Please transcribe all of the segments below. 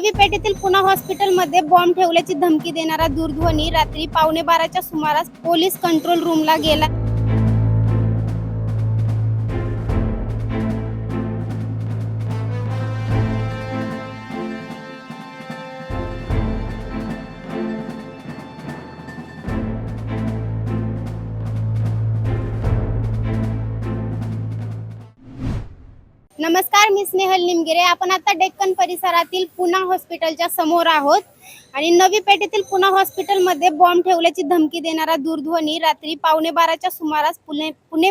नवी पेठेतील पुणा हॉस्पिटलमध्ये बॉम्ब ठेवल्याची धमकी देणारा दूरध्वनी रात्री पावणे बाराच्या सुमारास पोलीस कंट्रोल रूमला गेला. नमस्कार मी स्नेहल निमगिरे. आपण आता डेक्कन परिसरातील पुना हॉस्पिटलच्या समोर आहोत. आणि नवी पेठेतील पुना हॉस्पिटलमध्ये बॉम्ब ठेवल्याची धमकी देणारा दूरध्वनी रात्री पावणे बाराच्या सुमारास पुणे पुणे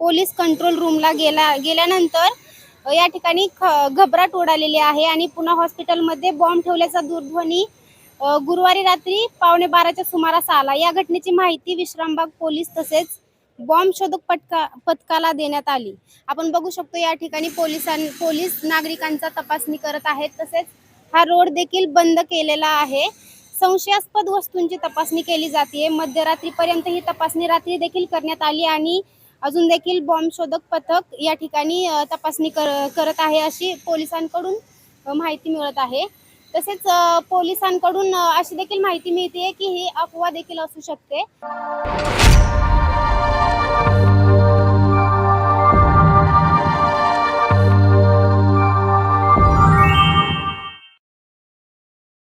पोलीस कंट्रोल रूमला गेला गेल्यानंतर या ठिकाणी ख- घबराट उडालेली आहे आणि पुना हॉस्पिटलमध्ये बॉम्ब ठेवल्याचा दूरध्वनी गुरुवारी रात्री पावणे बाराच्या सुमारास आला. या घटनेची माहिती विश्रामबाग पोलीस तसेच बॉम्ब शोधक पथका पथकाला देण्यात आली. आपण बघू शकतो या ठिकाणी पोलिसां पोलीस नागरिकांचा तपासणी करत आहेत. तसेच हा रोड देखील बंद केलेला आहे. संशयास्पद वस्तूंची तपासणी केली जाते मध्यरात्रीपर्यंत ही तपासणी रात्री देखील करण्यात आली आणि अजून देखील बॉम्ब शोधक पथक या ठिकाणी तपासणी कर करत आहे अशी पोलिसांकडून माहिती मिळत आहे. तसेच पोलिसांकडून अशी देखील माहिती मिळते की ही अफवा देखील असू शकते. Thank you.